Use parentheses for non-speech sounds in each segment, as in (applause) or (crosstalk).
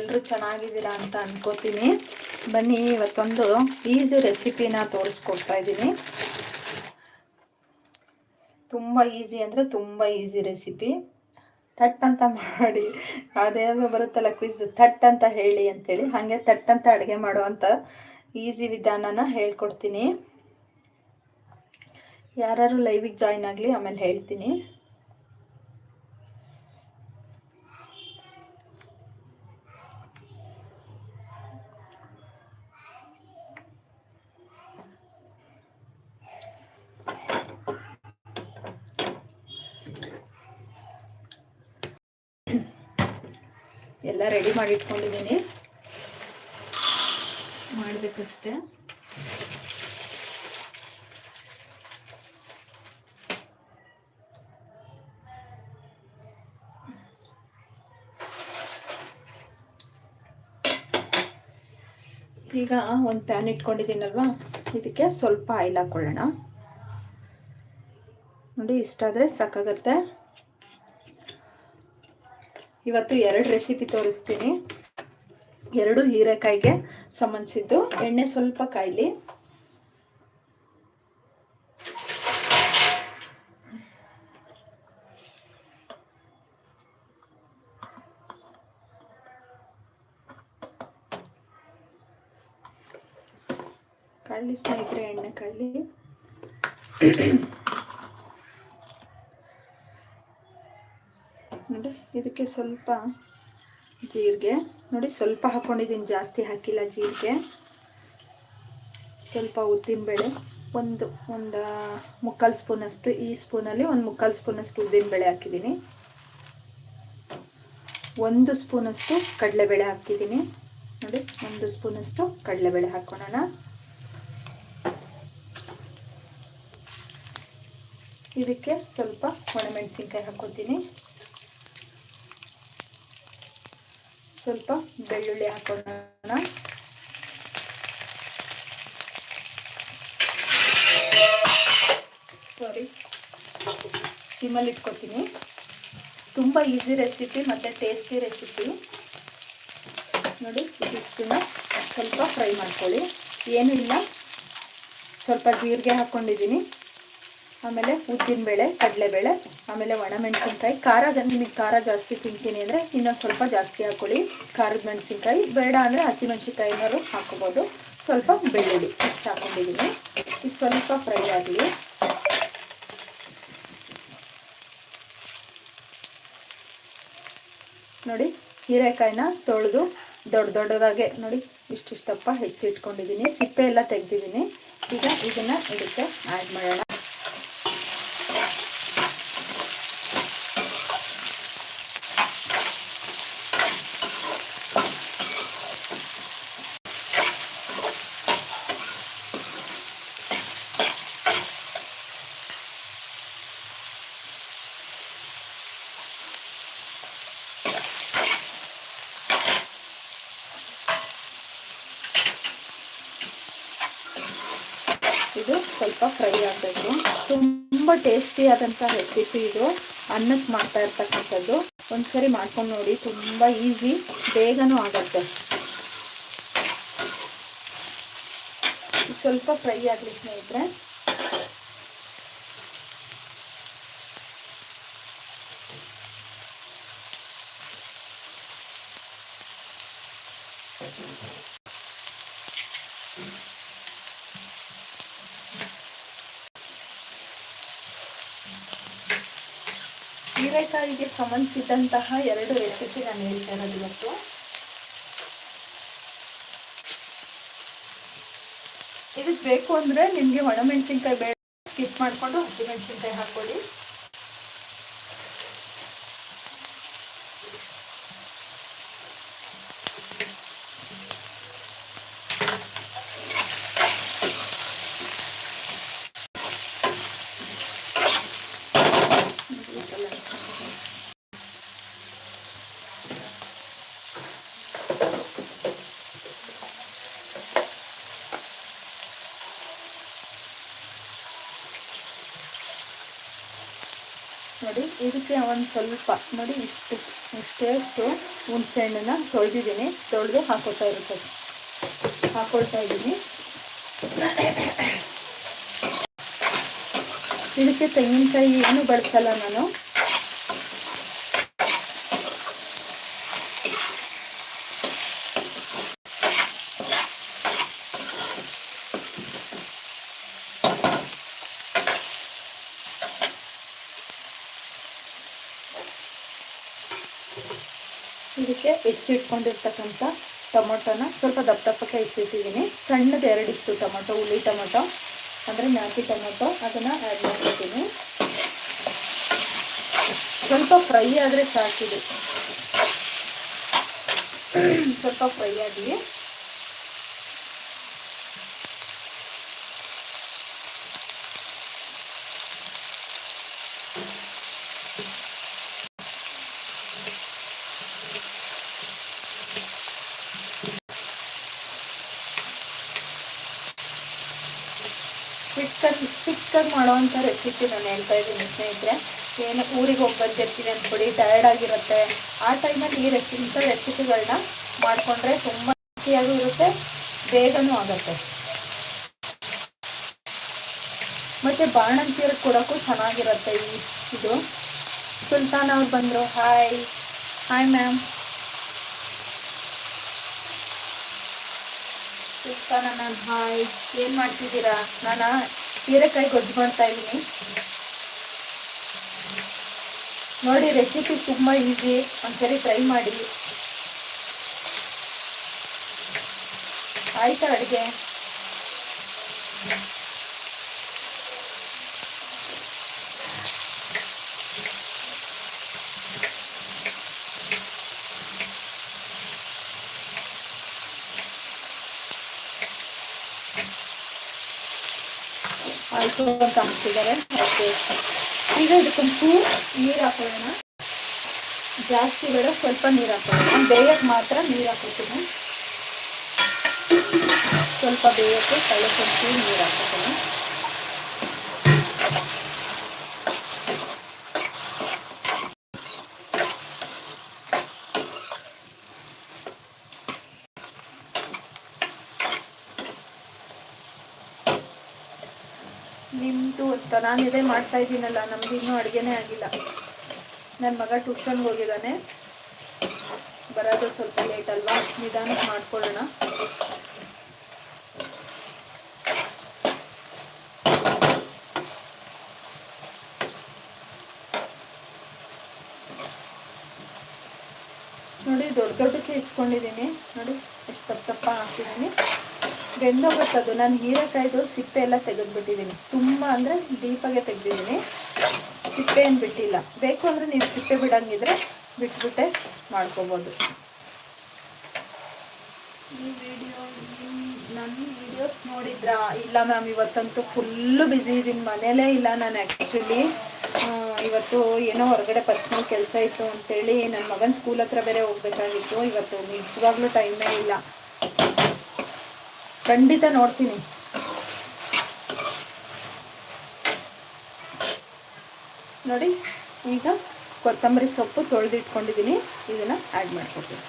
ಎಲ್ಲರೂ ಚೆನ್ನಾಗಿದ್ದೀರಾ ಅಂತ ಅಂದ್ಕೋತೀನಿ ಬನ್ನಿ, ಇವತ್ತೊಂದು ಈಸಿ ರೆಸಿಪಿನ ತೋರಿಸ್ಕೊಡ್ತಾ ಇದ್ದೀನಿ. ತುಂಬ ಈಸಿ ಅಂದರೆ ತುಂಬ ಈಸಿ ರೆಸಿಪಿ. ತಟ್ ಅಂತ ಮಾಡಿ, ಅದೇನೋ ಬರುತ್ತಲ್ಲ ಕ್ವಿಸ್ ತಟ್ ಅಂತ ಹೇಳಿ ಅಂತೇಳಿ, ಹಾಗೆ ತಟ್ ಅಂತ ಅಡುಗೆ ಮಾಡುವಂಥ ಈಸಿ ವಿಧಾನನ ಹೇಳ್ಕೊಡ್ತೀನಿ. ಯಾರು ಲೈವಿಗೆ ಜಾಯ್ನ್ ಆಗಲಿ, ಆಮೇಲೆ ಹೇಳ್ತೀನಿ. ಎಲ್ಲ ರೆಡಿ ಮಾಡಿ ಇಟ್ಕೊಂಡಿದ್ದೀನಿ. ಮಾಡಬೇಕಷ್ಟೆ. ಈಗ ಒಂದು ಪ್ಯಾನ್ ಇಟ್ಕೊಂಡಿದ್ದೀನಲ್ವಾ? ಇದಕ್ಕೆ ಸ್ವಲ್ಪ ಆಯಿಲ್ ಹಾಕ್ಕೊಳ್ಳೋಣ ನೋಡಿ ಇಷ್ಟಾದರೆ ಸಾಕಾಗತ್ತೆ. ಇವತ್ತು ಎರಡು ರೆಸಿಪಿ ತೋರಿಸ್ತೀನಿ. ಎರಡು ಹೀರೆಕಾಯಿಗೆ ಸಂಬಂಧಿಸಿದ್ದು. ಎಣ್ಣೆ ಸ್ವಲ್ಪ ಕಾಯಿಲಿ. ಕಾಯ್ಲಿ ಸ್ನೇಹಿತರೆ ಎಣ್ಣೆ ಕಾಯ್ಲಿ. ನೋಡಿ, ಇದಕ್ಕೆ ಸ್ವಲ್ಪ ಜೀರಿಗೆ. ನೋಡಿ, ಸ್ವಲ್ಪ ಹಾಕ್ಕೊಂಡಿದ್ದೀನಿ ಜಾಸ್ತಿ ಹಾಕಿಲ್ಲ ಜೀರಿಗೆ. ಸ್ವಲ್ಪ ಉದ್ದಿನಬೇಳೆ, ಒಂದು ಒಂದು ಮುಕ್ಕಾಲು ಸ್ಪೂನಷ್ಟು, ಈ ಸ್ಪೂನಲ್ಲಿ ಒಂದು ಮುಕ್ಕಾಲು ಸ್ಪೂನಷ್ಟು ಉದ್ದಿನಬೇಳೆ ಹಾಕಿದ್ದೀನಿ. ಒಂದು ಸ್ಪೂನಷ್ಟು ಕಡಲೆಬೇಳೆ ಹಾಕಿದ್ದೀನಿ. ನೋಡಿ, ಒಂದು ಸ್ಪೂನಷ್ಟು ಕಡಲೆಬೇಳೆ ಹಾಕ್ಕೊಳ್ಳೋಣ ಇದಕ್ಕೆ ಸ್ವಲ್ಪ ಒಣಮೆಣಸಿನ್ಕಾಯಿ ಹಾಕ್ಕೊತೀನಿ ಸ್ವಲ್ಪ ಬೆಳ್ಳುಳ್ಳಿ ಹಾಕೋಣ. ಸಾರಿ ಸಿಮಲ್ಲಿ ಇಟ್ಕೊತೀನಿ. ತುಂಬ ಈಸಿ ರೆಸಿಪಿ ಮತ್ತು ಟೇಸ್ಟಿ ರೆಸಿಪಿ ನೋಡಿ, ಇದಿಷ್ಟನ್ನ ಸ್ವಲ್ಪ ಫ್ರೈ ಮಾಡ್ಕೊಳ್ಳಿ. ಏನೂ ಇಲ್ಲ. ಸ್ವಲ್ಪ ಜೀರಿಗೆ ಹಾಕ್ಕೊಂಡಿದ್ದೀನಿ ಆಮೇಲೆ ಉದ್ದಿನಬೇಳೆ ಕಡಲೆಬೇಳೆ ಆಮೇಲೆ ಒಣಮೆಣಸಿನ್ಕಾಯಿ. ಖಾರ ನಿಮಗೆ ಖಾರ ಜಾಸ್ತಿ ತಿಂತೀನಿ ಅಂದರೆ ಇನ್ನೊಂದು ಸ್ವಲ್ಪ ಜಾಸ್ತಿ ಹಾಕ್ಕೊಳ್ಳಿ ಖಾರದ ಮೆಣಸಿನ್ಕಾಯಿ, ಬೇಡ ಅಂದರೆ ಹಸಿಮೆಣಸಿನ್ಕಾಯಿನಾರು ಹಾಕೋಬೋದು ಸ್ವಲ್ಪ ಬೆಳ್ಳುಳ್ಳಿ ಇಷ್ಟು ಹಾಕೊಂಡಿದ್ದೀನಿ. ಇದು ಸ್ವಲ್ಪ ಫ್ರೈ ಆಗಲಿ ನೋಡಿ, ಹೀರೆಕಾಯಿನ ತೊಳೆದು ದೊಡ್ಡ ದೊಡ್ಡದಾಗೆ, ನೋಡಿ ಇಷ್ಟಿಷ್ಟಪ್ಪ ಹೆಚ್ಚಿಟ್ಕೊಂಡಿದ್ದೀನಿ. ಸಿಪ್ಪೆ ಎಲ್ಲ ತೆಗೆದಿದ್ದೀನಿ. ಈಗ ಇದನ್ನು ಇದಕ್ಕೆ ಆ್ಯಡ್ ಮಾಡೋಣ. ಇದು ಸ್ವಲ್ಪ ಫ್ರೈ ಆಗಬೇಕು. ತುಂಬ ಟೇಸ್ಟಿಯಾದಂಥ ರೆಸಿಪಿ ಇದು. ಅನ್ನಕ್ಕೆ ಮಾಡ್ತಾ ಇರ್ತಕ್ಕಂಥದ್ದು. ಒಂದ್ಸರಿ ಮಾಡ್ಕೊಂಡು ನೋಡಿ, ತುಂಬ ಈಸಿ ಬೇಗನೂ ಆಗುತ್ತೆ. ಸ್ವಲ್ಪ ಫ್ರೈ ಆಗಲಿ ಸ್ನೇಹಿತರೆ. ಹೀರೆಕಾಯಿಗೆ ಸಂಬಂಧಿಸಿದಂತಹ ಎರಡು ರೆಸಿಪಿ ನಾನು ಹೇಳ್ತಾ ಇರೋದು ಇವತ್ತು. ಇದಕ್ಕೆ ಬೇಕು ಅಂದರೆ ನಿಮಗೆ ಒಣಮೆಣಸಿನ್ಕಾಯಿ ಬೇಡ ಸ್ಕಿಪ್ ಮಾಡಿಕೊಂಡು ಹಸಿಮೆಣಸಿನ್ಕಾಯಿ ಹಾಕ್ಕೊಳ್ಳಿ. ನೋಡಿ, ಇದಕ್ಕೆ ಒಂದು ಸ್ವಲ್ಪ ನೋಡಿ, ಇಷ್ಟು, ಇಷ್ಟೇಷ್ಟು ಹುಣಸೆ ಹಣ್ಣನ್ನು ತೊಳೆದಿದ್ದೀನಿ. ತೊಳೆದು ಹಾಕೋತಾ ಇರುತ್ತೆ ಹಾಕೊಳ್ತಾ ಇದ್ದೀನಿ. ಇದಕ್ಕೆ ತೆಂಗಿನಕಾಯಿ ಏನು ಬಳಸಲ್ಲ ನಾನು. ಇದಕ್ಕೆ ಹೆಚ್ಚಿಟ್ಕೊಂಡಿರ್ತಕ್ಕಂಥ ಟೊಮೊಟೊನ ಸ್ವಲ್ಪ ದಪ್ಪ ದಪ್ಪಕ್ಕೆ ಹೆಚ್ಚಿಟ್ಟಿದ್ದೀನಿ ಸಣ್ಣದು ಎರಡಿತ್ತು ಟೊಮೊಟೊ, ಹುಳಿ ಟೊಮೊಟೊ, ಅಂದರೆ ನಾಟಿ ಟೊಮೊಟೊ, ಅದನ್ನು ಆ್ಯಡ್ ಮಾಡ್ಕೊತೀನಿ. ಸ್ವಲ್ಪ ಫ್ರೈ ಆದರೆ ಸಾಕಿದೆ. ಸ್ವಲ್ಪ ಫ್ರೈ ಆಗಲಿ ಕ್ವಿಕ್ಕಾಗಿ ಮಾಡೋವಂಥ ರೆಸಿಪಿ ನಾನು ಹೇಳ್ತಾ ಇದ್ದೀನಿ ಸ್ನೇಹಿತರೆ. ಏನು ಊರಿಗೆ ಹೋಗಿ ಬಂದಿರ್ತೀನಿ ಅಂದ್ಬಿಡಿ ಟಯರ್ಡ್ ಆಗಿರುತ್ತೆ. ಆ ಟೈಮಲ್ಲಿ ಈ ರೆಸಿಪಿ ಇಂಥ ರೆಸಿಪಿಗಳನ್ನ ಮಾಡಿಕೊಂಡ್ರೆ ತುಂಬ ರುಚಿಯಾಗೂ ಇರುತ್ತೆ ಬೇಗನೂ ಆಗುತ್ತೆ. ಮತ್ತು ಬಾಣಂತಿಯರು ಕೊಡೋಕ್ಕೂ ಚೆನ್ನಾಗಿರುತ್ತೆ ಈ ಇದು. ಸುಲ್ತಾನ್ ಅವ್ರು ಬಂದರು. Hi hi ma'am Sultana ma'am hi ಏನು ಮಾಡ್ತಿದ್ದೀರಾ? ನಾನು? ಹೀರೆಕಾಯಿ ಗೊಜ್ಜು ಮಾಡ್ತಾ ಇದ್ದೀನಿ. ನೋಡಿ ರೆಸಿಪಿ ತುಂಬ ಈಸಿ ಒಂದ್ಸರಿ ಟ್ರೈ ಮಾಡಿ. ಆಯ್ತಾ ಅಡುಗೆ? ಆಯಿತು ಅಂತ ಹಾಕ್ತಿದ್ದಾರೆ ಓಕೆ ಈಗ ಟೂ ನೀರು ಹಾಕೊಳ್ಳೋಣ. ಜಾಸ್ತಿ ಬೇಡ, ಸ್ವಲ್ಪ ನೀರು ಹಾಕೊಳ್ಳೋಣ. ಬೇಯಕ್ಕೆ ಮಾತ್ರ ನೀರು ಹಾಕೋತೀನಿ. ಸ್ವಲ್ಪ ಬೇಯಕ್ಕೆ ಕಳಕೊಂಚೂರು ನೀರು ಹಾಕೋತೀನಿ ನಿಮ್ಮದು ಅಂತ ನಾನು ಇದೇ ಮಾಡ್ತಾ ಇದ್ದೀನಲ್ಲ ನಮ್ದು ಇನ್ನೂ ಅಡುಗೆನೇ ಆಗಿಲ್ಲ. ನನ್ನ ಮಗ ಟ್ಯೂಷನ್ಗೆ ಹೋಗಿದ್ದಾನೆ ಬರೋದು ಸ್ವಲ್ಪ ಲೇಟ್ ಅಲ್ವಾ? ನಿಧಾನಕ್ಕೆ ಮಾಡ್ಕೊಳ್ಳೋಣ. ನೋಡಿ, ದೊಡ್ಡ ದೊಡ್ಡಕ್ಕೆ ಹೆಚ್ಕೊಂಡಿದ್ದೀನಿ ನೋಡಿ, ಎಷ್ಟು ತಪ್ಪ ತಪ್ಪ ಹಾಕಿದ್ದೀನಿ ಬೆಂದೋಗುತ್ತದು ನಾನು ಹೀರೆಕಾಯ್ದು ಸಿಪ್ಪೆ ಎಲ್ಲ ತೆಗೆದ್ಬಿಟ್ಟಿದ್ದೀನಿ. ತುಂಬ ಅಂದರೆ ಡೀಪಾಗೆ ತೆಗೆದಿದ್ದೀನಿ. ಸಿಪ್ಪೆ ಏನು ಬಿಟ್ಟಿಲ್ಲ. ಬೇಕು ಅಂದರೆ ನೀವು ಸಿಪ್ಪೆ ಬಿಡಂಗಿದ್ರೆ ಬಿಟ್ಬಿಟ್ಟೆ ಮಾಡ್ಕೋಬೋದು. ಈ ವಿಡಿಯೋ ನನ್ನ ವಿಡಿಯೋಸ್ ನೋಡಿದ್ರಾ? ಇಲ್ಲ ಮ್ಯಾಮ್ ಇವತ್ತಂತೂ ಫುಲ್ಲು ಬ್ಯುಸಿ ಇದ್ದೀನಿ ಮನೇಲೇ ಇಲ್ಲ ನಾನು ಆ್ಯಕ್ಚುಲಿ ಇವತ್ತು ಏನೋ ಹೊರಗಡೆ ಪರ್ಸ್ನಲ್ ಕೆಲಸ ಇತ್ತು ಅಂತೇಳಿ ನನ್ನ ಮಗನ ಸ್ಕೂಲ್ ಹತ್ರ ಬೇರೆ ಹೋಗ್ಬೇಕಾಗಿತ್ತು. ಇವತ್ತು ನಿಜವಾಗ್ಲೂ ಟೈಮೇ ಇಲ್ಲ. ಖಂಡಿತ ನೋಡ್ತೀನಿ. ನೋಡಿ ಈಗ ಕೊತ್ತಂಬರಿ ಸೊಪ್ಪು ತೊಳೆದಿಟ್ಕೊಂಡಿದ್ದೀನಿ. ಇದನ್ನು ಆ್ಯಡ್ ಮಾಡ್ಕೊಡ್ತೀನಿ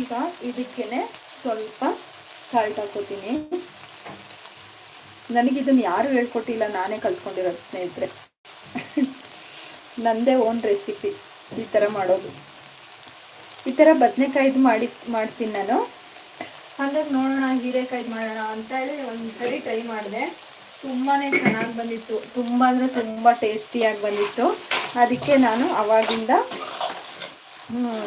ಈಗ ಇದಕ್ಕೇನೆ ಸ್ವಲ್ಪ ಸಾಲ್ಟ್ ಹಾಕೋತೀನಿ ನನಗಿದನ್ನು ಯಾರು ಹೇಳ್ಕೊಟ್ಟಿಲ್ಲ, ನಾನೇ ಕಲ್ತ್ಕೊಂಡಿರೋದು ಸ್ನೇಹಿತರೆ. ನಂದೇ ಓನ್ ರೆಸಿಪಿ ಈ ಥರ ಮಾಡೋದು. ಈ ಥರ ಬದನೆಕಾಯ್ದು ಮಾಡಿ, ಮಾಡ್ತೀನಿ ನಾನು. ಹಂಗಾಗಿ ನೋಡೋಣ ಹೀರೆಕಾಯ್ದು ಮಾಡೋಣ ಅಂತ ಹೇಳಿ ಒಂದು ಸರಿ ಟ್ರೈ ಮಾಡಿದೆ. ತುಂಬಾ ಚೆನ್ನಾಗಿ ಬಂದಿತ್ತು. ತುಂಬ ಅಂದರೆ ತುಂಬ ಟೇಸ್ಟಿಯಾಗಿ ಬಂದಿತ್ತು. ಅದಕ್ಕೆ ನಾನು ಅವಾಗಿಂದ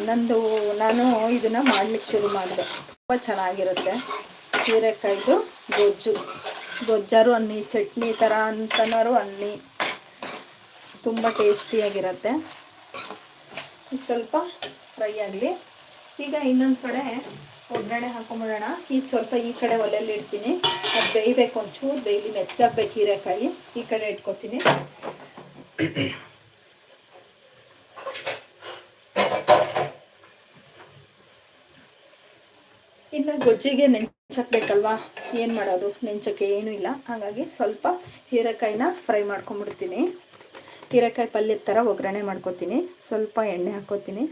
ನಂದು, ನಾನು ಇದನ್ನು ಮಾಡಲಿಕ್ಕೆ ಶುರು ಮಾಡಿದೆ. ತುಂಬ ಚೆನ್ನಾಗಿರುತ್ತೆ. ಹೀರೆಕಾಯ್ದು ಗೊಜ್ಜು. ಗೊಜ್ಜಾರು ಅನ್ನಿ, ಚಟ್ನಿ ಥರ ಅಂತನಾರು ಅನ್ನಿ. ತುಂಬ ಟೇಸ್ಟಿಯಾಗಿರುತ್ತೆ ಸ್ವಲ್ಪ ಫ್ರೈ ಆಗಲಿ. ಈಗ ಇನ್ನೊಂದು ಕಡೆ ಒಗ್ಗರಣೆ ಹಾಕೊಂಬಿಡೋಣ. ಈಗ ಸ್ವಲ್ಪ ಈ ಕಡೆ ಒಲೆಯಲ್ಲಿ ಇಡ್ತೀನಿ. ಅದು ಬೇಯಬೇಕು ಒಂಚೂರು, ಬೇಯಲಿ ಮೆತ್ತಗಾಗ್ಬೇಕು ಹೀರೆಕಾಯಿ. ಈ ಕಡೆ ಇಟ್ಕೊತೀನಿ. ಈಗ ಗೊಜ್ಜಿಗೆ ನೆಂಚಕ್ಬೇಕಲ್ವಾ ಏನು ಮಾಡೋದು? ನೆಂಚಕ್ಕೆ ಏನೂ ಇಲ್ಲ. ಹಾಗಾಗಿ ಸ್ವಲ್ಪ ಹೀರೆಕಾಯಿನ ಫ್ರೈ ಮಾಡ್ಕೊಂಬಿಡ್ತೀನಿ. ಹೀರೆಕಾಯಿ ಪಲ್ಯದ ಥರ ಒಗ್ಗರಣೆ ಮಾಡ್ಕೊತೀನಿ. ಸ್ವಲ್ಪ ಎಣ್ಣೆ ಹಾಕ್ಕೋತೀನಿ.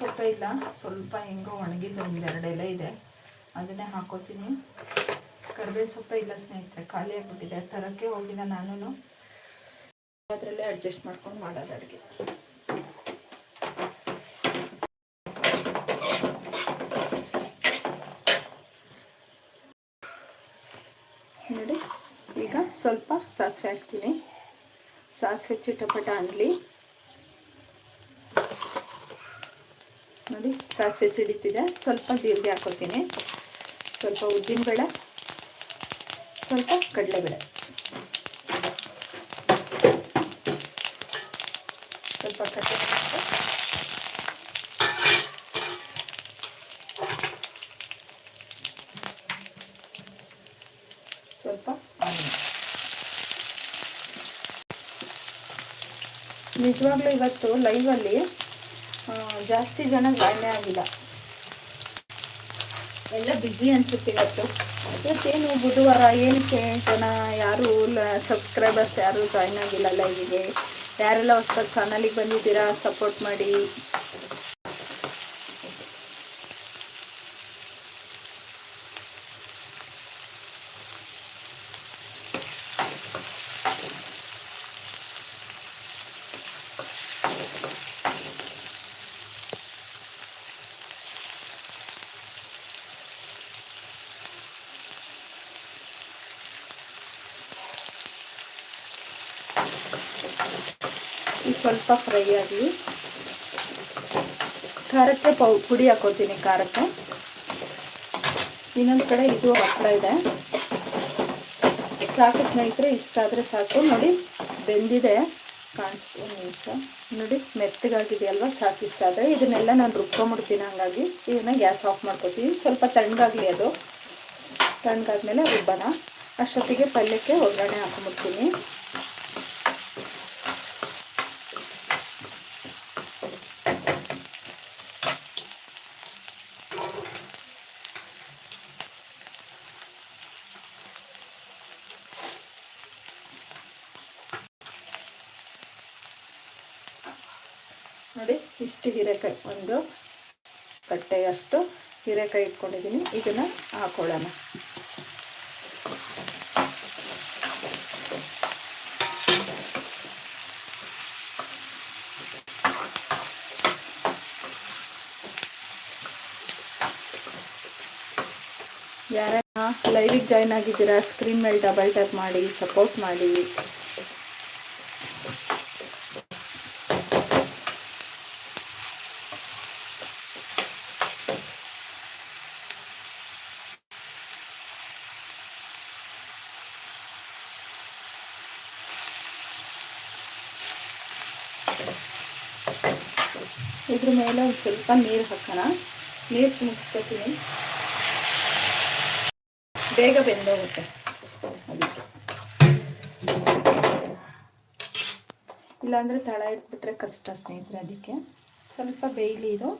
ಸೊಪ್ಪೆ ಇಲ್ಲ, ಸ್ವಲ್ಪ ಹೆಂಗೋ ಒಣಗಿದ್ದು ಒಂದು ಎರಡು ಇದೆ. ಅದನ್ನೇ ಹಾಕೋತೀನಿ. ಕರ್ಬೇವಿನ ಸೊಪ್ಪೆ ಇಲ್ಲ ಸ್ನೇಹಿತರೆ, ಖಾಲಿ ಆಗಿಬಿಟ್ಟಿದೆ. ತರೋಕ್ಕೆ ಹೋಗಿಲ್ಲ ನಾನು ಅದರಲ್ಲೇ ಅಡ್ಜಸ್ಟ್ ಮಾಡ್ಕೊಂಡು ಮಾಡೋದು ಅಡುಗೆ. ನೋಡಿ, ಈಗ ಸ್ವಲ್ಪ ಸಾಸಿವೆ ಹಾಕ್ತೀನಿ. ಸಾಸಿವೆ ಚಿಟಪಟ ಅನ್ನಲಿ ನೋಡಿ, ಸಾಸಿವೆ ಸಿಡಿತಿದೆ. ಸ್ವಲ್ಪ ಜೀರಿಗೆ ಹಾಕೋತೀನಿ ಸ್ವಲ್ಪ ಉದ್ದಿನ ಬೇಳೆ ಸ್ವಲ್ಪ ಕಡಲೆಬೇಳೆ. ಸ್ವಲ್ಪ ಕಟ್ಟೆ ಸ್ವಲ್ಪ ನಿಜವಾಗ್ಲೂ ಇವತ್ತು ಲೈವಲ್ಲಿ ಜಾಸ್ತಿ ಜನ ಜಾಯ್ನೆ ಆಗಿಲ್ಲ. ಎಲ್ಲ ಬ್ಯುಸಿ ಅನ್ಸುತ್ತೆ ಇವತ್ತು. ಇವತ್ತೇನು ಬುಧವಾರ, ಏನಕ್ಕೆ ಜನ ಯಾರು ಸಬ್ಸ್ಕ್ರೈಬರ್ಸ್ ಯಾರು ಜಾಯ್ನ್ ಆಗಿಲ್ಲ ಲೈವಿಗೆ ಯಾರೆಲ್ಲ ಹೊಸ್ದಾಗಿ ಚಾನಲಿಗೆ ಬಂದಿದ್ದೀರಾ ಸಪೋರ್ಟ್ ಮಾಡಿ. ಸ್ವಲ್ಪ ಫ್ರೈ ಆಗಲಿ ಖಾರಕ್ಕೆ ಪೌ, ಪುಡಿ ಹಾಕೋತೀನಿ ಖಾರಕ್ಕೆ. ಇನ್ನೊಂದು ಕಡೆ ಇದು ಹಪ್ಪಳ ಇದೆ. ಸಾಕು ಸ್ನೇಹಿತರೆ, ಇಷ್ಟ ಆದರೆ ಸಾಕು. ನೋಡಿ, ಬೆಂದಿದೆ. ಕಾಣಿಸ್ತು ನಿಮಿಷ. ನೋಡಿ, ಮೆತ್ತಗಾಗಿದೆಯಲ್ವ? ಸಾಕು ಇಷ್ಟ ಆದರೆ. ಇದನ್ನೆಲ್ಲ ನಾನು ರುಬ್ಕೊಂಬಿಡ್ತೀನಿ ಹಂಗಾಗಿ. ಇದನ್ನು ಗ್ಯಾಸ್ ಆಫ್ ಮಾಡ್ಕೊತೀನಿ. ಸ್ವಲ್ಪ ತಣ್ಣಗಾಗಲಿ ಅದು. ತಣ್ಣಗಾದ್ಮೇಲೆ ರುಬ್ಬಣ. ಅಷ್ಟೊತ್ತಿಗೆ ಪಲ್ಯಕ್ಕೆ ಒಗ್ಗರಣೆ ಹಾಕೊಂಬಿಡ್ತೀನಿ. ನೋಡಿ, ಇಷ್ಟು ಹೀರೆಕಾಯಿ, ಒಂದು ಕಟ್ಟೆಯಷ್ಟು ಹೀರೆಕಾಯಿ ಇಟ್ಕೊಂಡಿದ್ದೀನಿ. ಇದನ್ನು ಹಾಕೊಳ್ಳೋಣ. ಯಾರ ಲೈವಿಗೆ ಜಾಯ್ನ್ ಆಗಿದ್ದೀರಾ ಸ್ಕ್ರೀನ್ ಮೇಲೆ ಡಬಲ್ ಟ್ಯಾಪ್ ಮಾಡಿ ಸಪೋರ್ಟ್ ಮಾಡಿ ಇದ್ರ ಮೇಲೆ ಒಂದು ಸ್ವಲ್ಪ ನೀರು ಹಾಕೋಣ. ನೀರು ಮುಗಿಸ್ಕೊತೀನಿ ಬೇಗ ಬೆಂದೋಗುತ್ತೆ. ಇಲ್ಲಾಂದರೆ ತಳ ಇಟ್ಬಿಟ್ರೆ ಕಷ್ಟ ಸ್ನೇಹಿತರೆ ಅದಕ್ಕೆ. ಸ್ವಲ್ಪ ಬೇಯಲಿ ಇದು.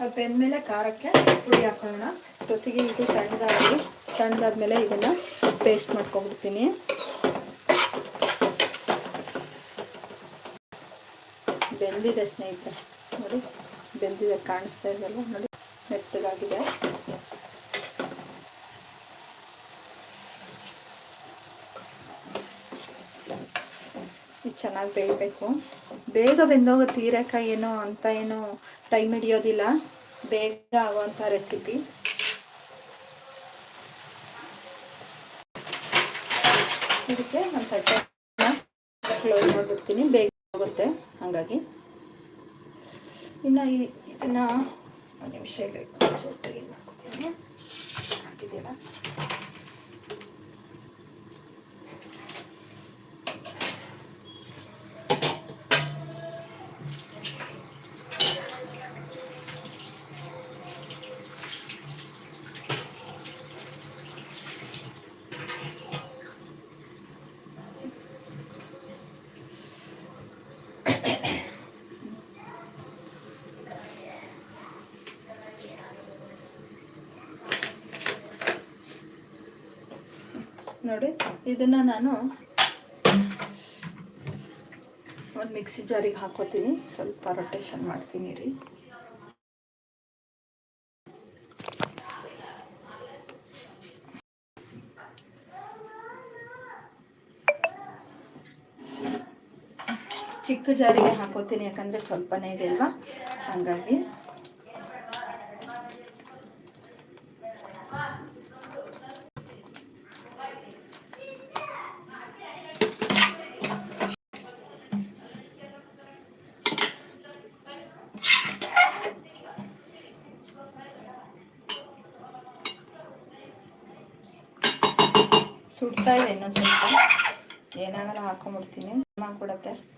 ಅದು ಬೆಂದಮೇಲೆ ಖಾರಕ್ಕೆ ಪುಡಿ ಹಾಕೊಳ್ಳೋಣ. ಅಷ್ಟೊತ್ತಿಗೆ ಇದು ತಣ್ಣಗಾಗಲಿ ತಣ್ಣದಾದ್ಮೇಲೆ ಇದನ್ನು ಪೇಸ್ಟ್ ಮಾಡ್ಕೊಬಿಡ್ತೀನಿ. ಬೆಂದಿದೆ ಸ್ನೇಹಿತರೆ. ನೋಡಿ, ಬೆಂದಿದೆ, ಕಾಣಿಸ್ತಾ ಇದೆಲ್ಲ ನೋಡಿ, ಮೆತ್ತಗಾಗಿದೆ. ಇದು ಚೆನ್ನಾಗಿ ಬೇಯಬೇಕು. ಬೇಗ ಬೆಂದೋಗುತ್ತೆ ಹೀರೆಕಾಯಿ ಏನೋ ಅಂತ ಏನು ಟೈಮ್ ಹಿಡಿಯೋದಿಲ್ಲ. ಬೇಗ ಆಗುವಂಥ ರೆಸಿಪಿ ಇದಕ್ಕೆ ನಾನು ತಟ್ಟೆ ಕ್ಲೋಸ್ ಮಾಡಿಬಿಡ್ತೀನಿ. ಬೇಗ ಹೋಗುತ್ತೆ ಹಾಗಾಗಿ. ಇನ್ನು ಇದನ್ನ ಒಂದು ನಿಮಿಷ ಇಲ್ಲಿ ಹಾಕಿದ್ದೀರಾ ನೋಡಿ ಇದನ್ನು ನಾನು ಒಂದು ಮಿಕ್ಸಿ ಜಾರಿಗೆ ಹಾಕೋತೀನಿ. ಸ್ವಲ್ಪ ರೊಟೇಷನ್ ಮಾಡ್ತೀನಿ ರೀ. ಚಿಕ್ಕ ಜಾರಿಗೆ ಹಾಕೋತೀನಿ ಯಾಕಂದರೆ ಸ್ವಲ್ಪನೇ ಇದೆ ಅಲ್ವಾ? ಹಾಗಾಗಿ ಸುಡ್ತಾ ಇದೆ ಇನ್ನೊಂದು ಸ್ವಲ್ಪ ಏನಾಗಲ್ಲ ಹಾಕೊಂಡ್ಬಿಡ್ತೀನಿ ಮಾಡ್ಕೊಡತ್ತೆ.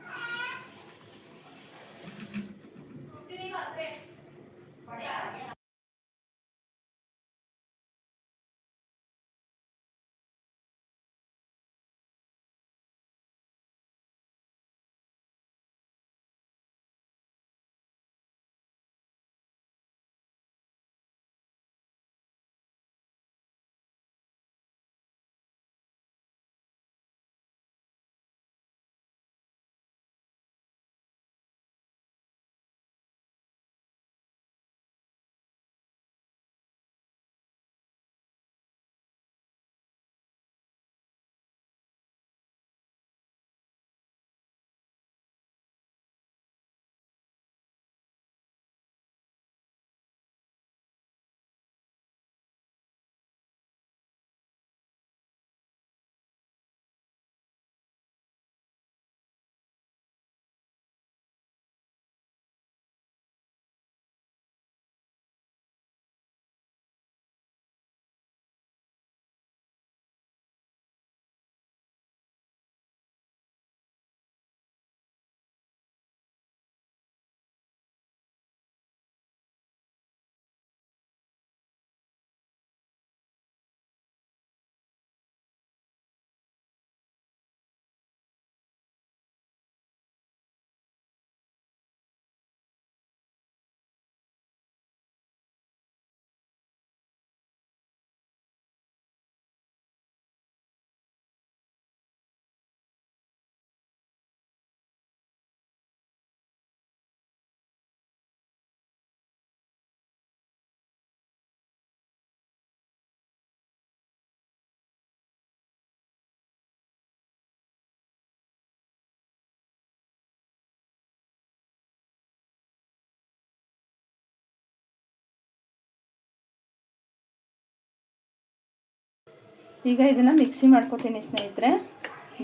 ಈಗ ಇದನ್ನ ಮಿಕ್ಸಿ ಮಾಡ್ಕೊತೀನಿ ಸ್ನೇಹಿತರೆ.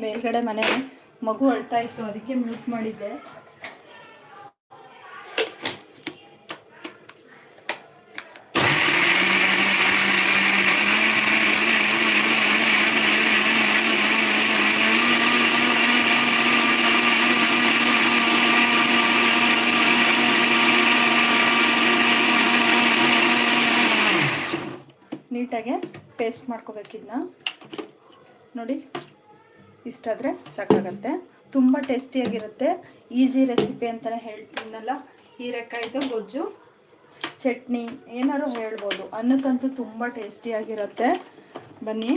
ಮೇಲ್ಗಡೆ ಮನೆ ಮಗು ಅಳ್ತಾ ಇತ್ತು ಅದಕ್ಕೆ ಮ್ಯೂಟ್ ಮಾಡಿದ್ದೆ ನೀಟಾಗಿ ಪೇಸ್ಟ್ ಮಾಡ್ಕೋಬೇಕಿದ್ನ? ನೋಡಿ, ಇಷ್ಟಾದರೆ ಸಾಕಾಗತ್ತೆ. ತುಂಬ ಟೇಸ್ಟಿಯಾಗಿರುತ್ತೆ. ಈಸಿ ರೆಸಿಪಿ ಅಂತಲೇ ಹೇಳ್ತೀನಲ್ಲ, ಹೀರೆಕಾಯ್ದು, ಗೊಜ್ಜು, ಚಟ್ನಿ, ಏನಾದ್ರು ಹೇಳ್ಬೋದು. ಅನ್ನಕ್ಕಂತೂ ತುಂಬ ಟೇಸ್ಟಿಯಾಗಿರುತ್ತೆ. ಬನ್ನಿ.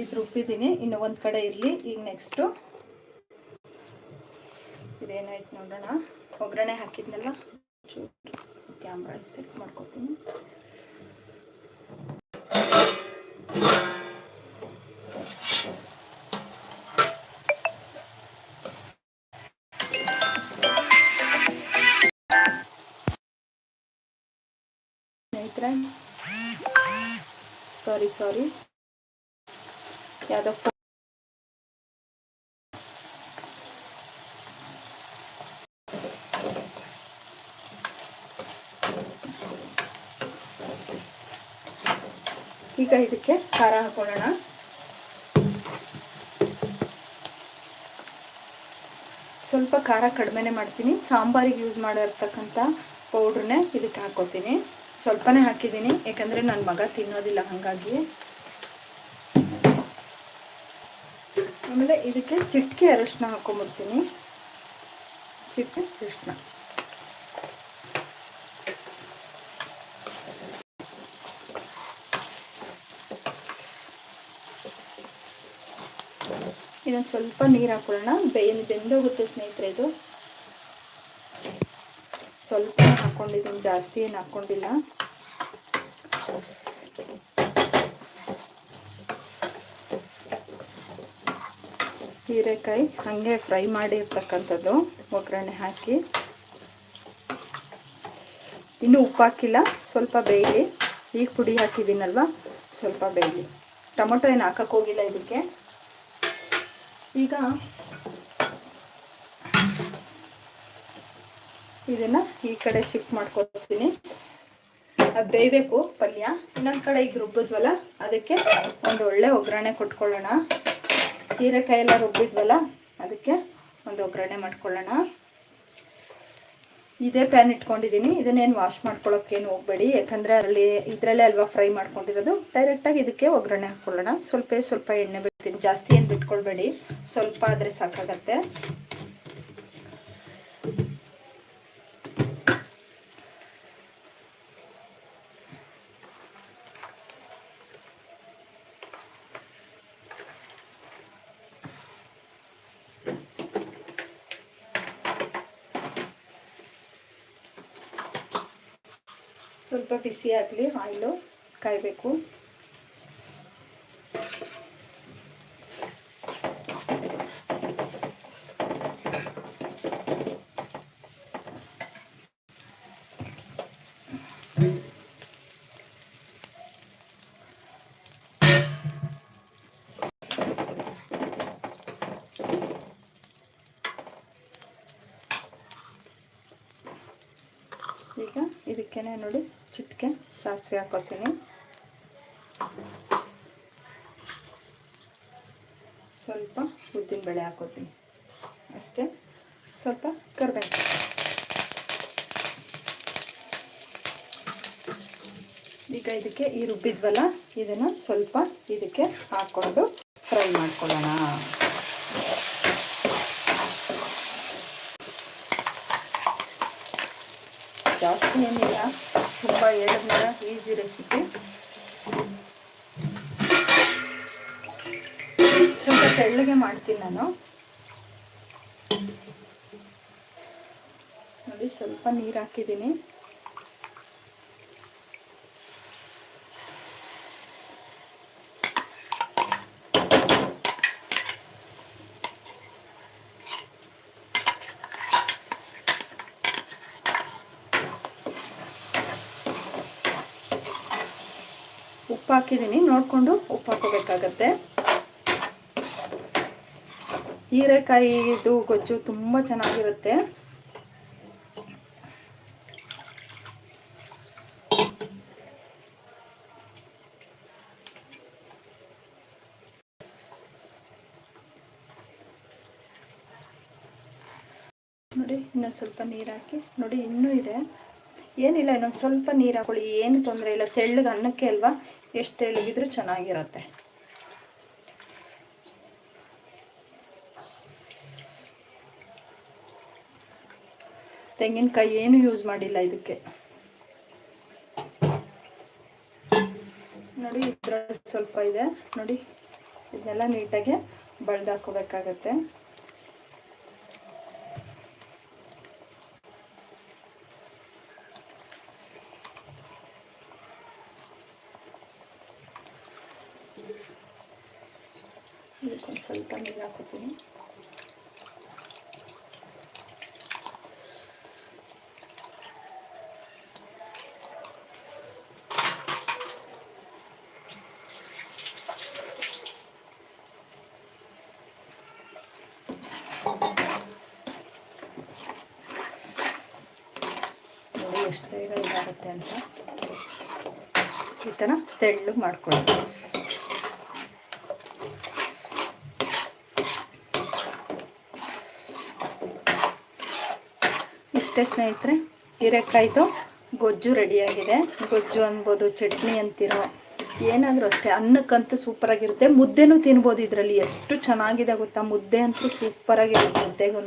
ಇದು ರುಬ್ಬಿದ್ದೀನಿ ಇನ್ನು ಒಂದು ಕಡೆ ಇರಲಿ. ಈಗ ನೆಕ್ಸ್ಟು ಇದೇನಾಯ್ತು ನೋಡೋಣ. ಒಗ್ಗರಣೆ ಹಾಕಿದ್ನಲ್ಲ? ಕ್ಯಾಮ್ರಾ ಸೆಟ್ ಮಾಡ್ಕೊತೀನಿ. ಸ್ನೇಹಿತರೆ ಸಾರಿ ಸಾರಿ ಯಾವುದೋ ಈಗ ಇದಕ್ಕೆ ಖಾರ ಹಾಕೊಳ್ಳೋಣ. ಸ್ವಲ್ಪ ಖಾರ ಕಡಿಮೆನೆ ಮಾಡ್ತೀನಿ. ಸಾಂಬಾರಿಗೆ ಯೂಸ್ ಮಾಡಿರ್ತಕ್ಕಂಥ ಪೌಡ್ರನ್ನೇ ಇದಕ್ಕೆ ಹಾಕೋತೀನಿ. ಸ್ವಲ್ಪನೇ ಹಾಕಿದ್ದೀನಿ. ಯಾಕಂದರೆ ನನ್ನ ಮಗ ತಿನ್ನೋದಿಲ್ಲ ಹಾಗಾಗಿ ಆಮೇಲೆ ಇದಕ್ಕೆ ಚಿಟ್ಕೆ ಅರಶಿನ ಹಾಕೊಂಬಿಡ್ತೀನಿ. ಚಿಟ್ಕೆ ಅರಶಿನ ಇದನ್ನು ಸ್ವಲ್ಪ ನೀರು ಹಾಕೊಳ್ಳೋಣ. ಬೇಯನ್ ಬೆಂದೋಗುತ್ತೆ ಸ್ನೇಹಿತರೆ ಇದು. ಸ್ವಲ್ಪ ಹಾಕ್ಕೊಂಡಿದ್ದೀನಿ ಜಾಸ್ತಿ ಏನು ಹಾಕ್ಕೊಂಡಿಲ್ಲ ಹೀರೆಕಾಯಿ ಹಾಗೆ ಫ್ರೈ ಮಾಡಿರ್ತಕ್ಕಂಥದ್ದು, ಒಗ್ಗರಣೆ ಹಾಕಿ. ಇನ್ನೂ ಉಪ್ಪು ಹಾಕಿಲ್ಲ, ಸ್ವಲ್ಪ ಬೇಯಲಿ ಈಗ ಪುಡಿ ಹಾಕಿದ್ದೀನಲ್ವ? ಸ್ವಲ್ಪ ಬೇಯಲಿ ಟೊಮೊಟೊ ಏನು ಹಾಕೋಕ್ಕೋಗಿಲ್ಲ ಇದಕ್ಕೆ. ಈಗ ಇದನ್ನು ಈ ಕಡೆ ಶಿಫ್ಟ್ ಮಾಡ್ಕೊತೀನಿ ಅದು ಬೇಯಬೇಕು ಪಲ್ಯ. ಇನ್ನೊಂದು ಕಡೆ ಈಗ ರುಬ್ಬಿದ್ವಲ್ಲ, ಅದಕ್ಕೆ ಒಂದು ಒಳ್ಳೆ ಒಗ್ಗರಣೆ ಕೊಟ್ಕೊಳ್ಳೋಣ. ಹೀರೆಕಾಯಿ ಎಲ್ಲ ರುಬ್ಬಿದ್ವಲ್ಲ, ಅದಕ್ಕೆ ಒಂದು ಒಗ್ಗರಣೆ ಮಾಡ್ಕೊಳ್ಳೋಣ. ಇದೇ ಪ್ಯಾನ್ ಇಟ್ಕೊಂಡಿದ್ದೀನಿ ಇದನ್ನೇನು ವಾಶ್ ಮಾಡ್ಕೊಳ್ಳೋಕೆ ಏನು ಹೋಗಬೇಡಿ. ಯಾಕಂದರೆ ಅಲ್ಲಿ ಇದರಲ್ಲೇ ಅಲ್ವಾ ಫ್ರೈ ಮಾಡ್ಕೊಂಡಿರೋದು. ಡೈರೆಕ್ಟಾಗಿ ಇದಕ್ಕೆ ಒಗ್ಗರಣೆ ಹಾಕ್ಕೊಳ್ಳೋಣ ಸ್ವಲ್ಪ ಸ್ವಲ್ಪ ಎಣ್ಣೆ ಬಿಡ್ತೀನಿ. ಜಾಸ್ತಿ ಏನು ಬಿಟ್ಕೊಳ್ಬೇಡಿ. ಸ್ವಲ್ಪ ಆದರೆ ಸಾಕಾಗತ್ತೆ. ಸ್ವಲ್ಪ ಬಿಸಿ ಆಗಲಿ ಆಯಿಲು ಕಾಯಬೇಕು. ಈಗ ಇದಕ್ಕೆ ನೋಡಿ. ಚಿಟಿಕೆ, ಸಾಸಿವೆ ಹಾಕೋತೀನಿ. ಸ್ವಲ್ಪ ಉದ್ದಿನ ಬೇಳೆ ಹಾಕೋತೀನಿ. ಅಷ್ಟೇ. ಸ್ವಲ್ಪ ಕರ್ಬೇವು ಈಗ ಇದಕ್ಕೆ ಈ ರುಬ್ಬಿದ್ವಲ್ಲ, ಇದನ್ನು ಸ್ವಲ್ಪ ಇದಕ್ಕೆ ಹಾಕ್ಕೊಂಡು ಫ್ರೈ ಮಾಡ್ಕೊಳ್ಳೋಣ. ಜಾಸ್ತಿ ಏನಿಲ್ಲ. ಹೇಳಿದ್ಮೇಲೆ ಈಸಿ ರೆಸಿಪಿ. ಸ್ವಲ್ಪ ತೆಳ್ಳಗೆ ಮಾಡ್ತೀನಿ ನಾನು. ನೋಡಿ ಸ್ವಲ್ಪ ನೀರು ಹಾಕಿದ್ದೀನಿ ಉಪ್ಪು ಹಾಕಿದ್ದೀನಿ. ನೋಡಿಕೊಂಡು ಉಪ್ಪು ಹಾಕೋಬೇಕಾಗತ್ತೆ. ಹೀರೆಕಾಯಿದು ಗೊಜ್ಜು ತುಂಬ ಚೆನ್ನಾಗಿರುತ್ತೆ. ನೋಡಿ, ಇನ್ನೊಂದು ಸ್ವಲ್ಪ ನೀರು ಹಾಕಿ. ನೋಡಿ, ಇನ್ನೂ ಇದೆ. ಏನಿಲ್ಲ, ಇನ್ನೊಂದು ಸ್ವಲ್ಪ ನೀರು ಹಾಕೊಳ್ಳಿ. ಏನು ತೊಂದರೆ ಇಲ್ಲ. ತೆಳ್ಳಗೆ ಅನ್ನಕ್ಕೆ ಅಲ್ವಾ? ಎಷ್ಟು ತೆಳಗಿದ್ರು ಚೆನ್ನಾಗಿರುತ್ತೆ. ತೆಂಗಿನಕಾಯಿ ಏನು ಯೂಸ್ ಮಾಡಿಲ್ಲ ಇದಕ್ಕೆ. ನೋಡಿ ಇದ್ರ ಸ್ವಲ್ಪ ಇದೆ. ನೋಡಿ, ಇದನ್ನೆಲ್ಲ ನೀಟಾಗಿ ಬಳ್ದಾಕೋಬೇಕಾಗತ್ತೆ ಇದಕ್ಕೊಂದು ಸ್ವಲ್ಪ ನೀರು ಹಾಕೋತೀನಿ ನೋಡಿ ಎಷ್ಟು ಬೇಗ ಇದಾಗುತ್ತೆ ಅಂತ. ಈ ಥರ ತೆಳ್ಳು ಮಾಡ್ಕೊಳ್ತೀವಿ ಇಷ್ಟೇ ಸ್ನೇಹಿತರೆ, ಹೀರೆಕಾಯ್ದು ಗೊಜ್ಜು ರೆಡಿಯಾಗಿದೆ. ಗೊಜ್ಜು ಅನ್ಬೋದು, ಚಟ್ನಿ ಅಂತಿರೋ, ಏನಾದರೂ ಅಷ್ಟೇ. ಅನ್ನಕ್ಕಂತೂ ಸೂಪರಾಗಿರುತ್ತೆ ಮುದ್ದೆನೂ ತಿನ್ಬೋದು ಇದರಲ್ಲಿ. ಎಷ್ಟು ಚೆನ್ನಾಗಿದೆ ಗೊತ್ತಾ? ಮುದ್ದೆ ಅಂತೂ ಸೂಪರಾಗಿರುತ್ತೆ ಮುದ್ದೆಗೂ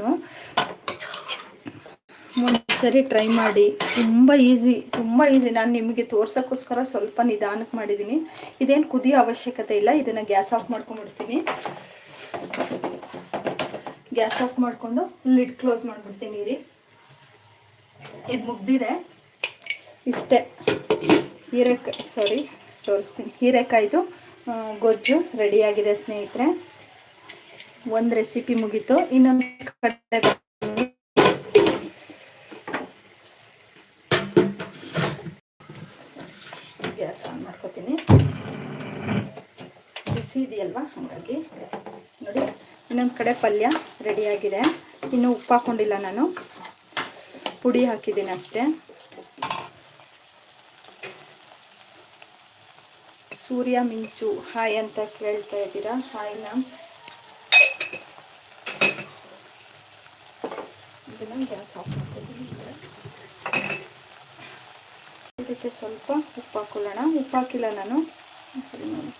ಸರಿ ಟ್ರೈ ಮಾಡಿ. ತುಂಬ ಈಸಿ ತುಂಬ ಈಸಿ ನಾನು ನಿಮಗೆ ತೋರ್ಸೋಕ್ಕೋಸ್ಕರ ಸ್ವಲ್ಪ ನಿಧಾನಕ್ಕೆ ಮಾಡಿದ್ದೀನಿ ಇದೇನು ಕುದಿಯೋ ಅವಶ್ಯಕತೆ ಇಲ್ಲ. ಇದನ್ನು ಗ್ಯಾಸ್ ಆಫ್ ಮಾಡ್ಕೊಂಬಿಡ್ತೀನಿ ಗ್ಯಾಸ್ ಆಫ್ ಮಾಡಿಕೊಂಡು ಲಿಡ್ ಕ್ಲೋಸ್ ಮಾಡಿಬಿಡ್ತೀನಿ ರೀ ಇದು ಮುಗ್ದಿದೆ. ಇಷ್ಟೇ. ಹೀರೆಕಾಯಿ ಸಾರಿ ತೋರಿಸ್ತೀನಿ. ಹೀರೆಕಾಯ್ದು ಗೊಜ್ಜು ರೆಡಿಯಾಗಿದೆ ಸ್ನೇಹಿತರೆ. ಒಂದು ರೆಸಿಪಿ ಮುಗೀತು. ಇನ್ನೊಂದು ಕಡೆ ಮಾಡ್ಕೋತೀನಿ ಬಿಸಿ ಇದೆಯಲ್ವಾ? ಹಾಗಾಗಿ. ನೋಡಿ, ಇನ್ನೊಂದು ಕಡೆ ಪಲ್ಯ ರೆಡಿಯಾಗಿದೆ ಇನ್ನೂ ಉಪ್ಪು ಹಾಕ್ಕೊಂಡಿಲ್ಲ ನಾನು. ಪುಡಿ ಹಾಕಿದ್ದೀನಿ ಅಷ್ಟೇ. ಸೂರ್ಯ ಮಿಂಚು, ಹಾಯ್ ಅಂತ ಕೇಳ್ತಾ ಇದ್ದೀರಾ? Hi ma'am. ಇದನ್ನು ಗ್ಯಾಸ್ ಆಫ್ ಮಾಡ್ತಿದ್ದೀನಿ ಇದಕ್ಕೆ ಸ್ವಲ್ಪ ಉಪ್ಪು ಹಾಕೊಳ್ಳೋಣ. ಉಪ್ಪು ಹಾಕಿಲ್ಲ ನಾನು. ಸರಿ ನೋಡಿ.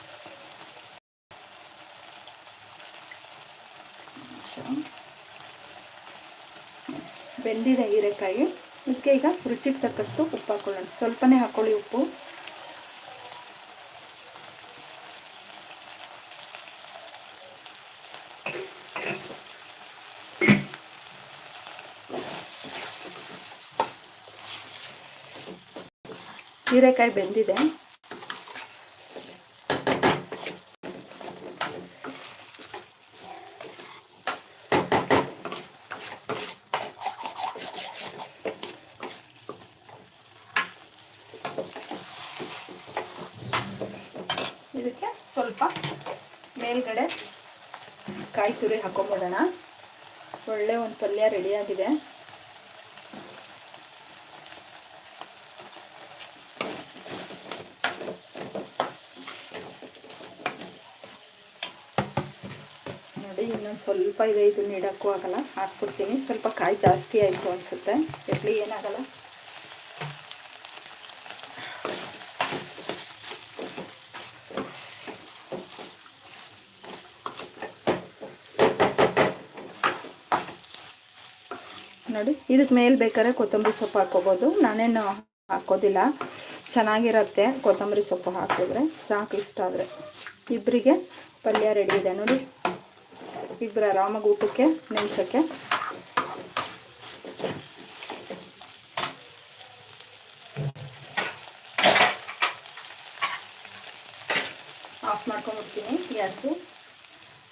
ಬೆಂದಿದೆ ಹೀರೆಕಾಯಿ. ಇದಕ್ಕೆ ಈಗ ರುಚಿಗೆ ತಕ್ಕಷ್ಟು ಉಪ್ಪು ಹಾಕೊಳ್ಳೋಣ. ಸ್ವಲ್ಪನೇ ಹಾಕೊಳ್ಳಿ ಉಪ್ಪು. ಹೀರೆಕಾಯಿ ಬೆಂದಿದೆ. ಇದಕ್ಕೆ ಸ್ವಲ್ಪ ಮೇಲ್ಗಡೆ ಕಾಯಿ ತುರಿ ಹಾಕೊಂಬಿಡೋಣ. ಒಳ್ಳೆ ಒಂದು ಪಲ್ಯ ರೆಡಿಯಾಗಿದೆ ನೋಡಿ ಇನ್ನೊಂದು ಸ್ವಲ್ಪ ಇದೆ ಇದು ನೀಡೋಕ್ಕೂ ಆಗಲ್ಲ. ಹಾಕ್ಬಿಡ್ತೀನಿ. ಸ್ವಲ್ಪ ಕಾಯಿ ಜಾಸ್ತಿ ಆಯಿತು ಅನಿಸುತ್ತೆ. ಇಡ್ಲಿ ಏನಾಗಲ್ಲ? ನೋಡಿ ಇದಕ್ಕೆ ಮೇಲೆ ಬೇಕಾದ್ರೆ ಕೊತ್ತಂಬರಿ ಸೊಪ್ಪು ಹಾಕೋಬೋದು ನಾನೇನು ಹಾಕೋದಿಲ್ಲ. ಚೆನ್ನಾಗಿರತ್ತೆ ಕೊತ್ತಂಬರಿ ಸೊಪ್ಪು ಹಾಕಿದ್ರೆ. ಸಾಕು ಇಷ್ಟ ಆದರೆ. ಇಬ್ಬರಿಗೆ ಪಲ್ಯ ರೆಡಿ ಇದೆ. ನೋಡಿ ಇಬ್ಬರು ಆರಾಮಾಗಿ ಊಟಕ್ಕೆ, ನೆಂಚಕ್ಕೆ. ಆಫ್ ಮಾಡ್ಕೊಂಡ್ಬಿಡ್ತೀನಿ ಗ್ಯಾಸು.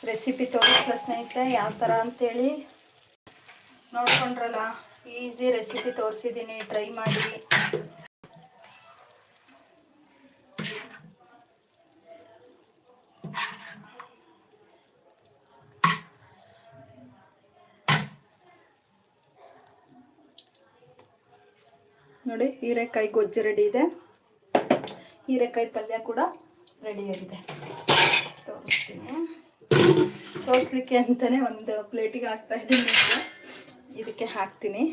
ರೆಸಿಪಿ ತೋರಿಸ್ಲ ಸ್ನೇಹಿತರೆ ಯಾವ ಥರ ಅಂತೇಳಿ ನೋಡ್ಕೊಂಡ್ರಲ್ಲ. ಈಸಿ ರೆಸಿಪಿ ತೋರಿಸಿದ್ದೀನಿ ಟ್ರೈ ಮಾಡಿ. ನೋಡಿ ಹೀರೆಕಾಯಿ ಗೊಜ್ಜು ರೆಡಿ ಇದೆ. ಹೀರೆಕಾಯಿ ಪಲ್ಯ ಕೂಡ ರೆಡಿಯಾಗಿದೆ ತೋರಿಸ್ತೀನಿ. ತೋರಿಸ್ಲಿಕ್ಕೆ ಅಂತಲೇ ಒಂದು ಪ್ಲೇಟಿಗೆ ಹಾಕ್ತಾ ಇದ್ದೀನಿ. ಇದಕ್ಕೆ ಹಾಕ್ತೀನಿ.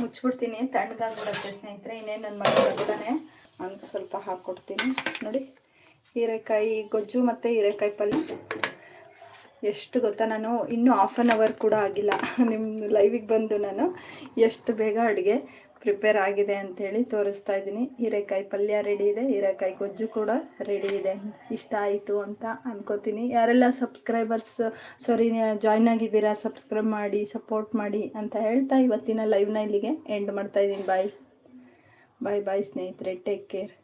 ಮುಚ್ಚಿಬಿಡ್ತೀನಿ. ತಣ್ಣಗಾಗ್ಬಿಡುತ್ತೆ ಸ್ನೇಹಿತರೆ. ಇನ್ನೇನು ನನ್ನ ಮಗ ಬರ್ತಾನೆ ಅಂತ ಸ್ವಲ್ಪ ಹಾಕ್ಕೊಡ್ತೀನಿ ನೋಡಿ. ಹೀರೆಕಾಯಿ ಗೊಜ್ಜು ಮತ್ತು ಹೀರೆಕಾಯಿ ಪಲ್ಯ. ಎಷ್ಟು ಗೊತ್ತಾ ನಾನು? ಇನ್ನೂ ಹಾಫ್ ಆನ್ ಅವರ್ ಕೂಡ ಆಗಿಲ್ಲ. (laughs) ನಿಮ್ಮ ಲೈವಿಗೆ ಬಂದು ನಾನು ಎಷ್ಟು ಬೇಗ ಅಡುಗೆ ಪ್ರಿಪೇರ್ ಆಗಿದೆ ಅಂಥೇಳಿ ತೋರಿಸ್ತಾ ಇದ್ದೀನಿ. ಹೀರೆಕಾಯಿ ಪಲ್ಯ ರೆಡಿ ಇದೆ, ಹೀರೆಕಾಯಿ ಗೊಜ್ಜು ಕೂಡ ರೆಡಿ ಇದೆ. ಇಷ್ಟ ಆಯಿತು ಅಂತ ಅಂದ್ಕೋತೀನಿ ಯಾರೆಲ್ಲ ಸಬ್ಸ್ಕ್ರೈಬರ್ಸ್ ಸಾರಿ ಜಾಯ್ನ್ ಆಗಿದ್ದೀರಾ ಸಬ್ಸ್ಕ್ರೈಬ್ ಮಾಡಿ ಸಪೋರ್ಟ್ ಮಾಡಿ ಅಂತ ಹೇಳ್ತಾ ಇವತ್ತಿನ ಲೈವ್ನ ಇಲ್ಲಿಗೆ ಎಂಡ್ ಮಾಡ್ತಾ ಇದ್ದೀನಿ. ಬಾಯ್ ಬಾಯ್ ಬಾಯ್ ಸ್ನೇಹಿತರೆ. Take care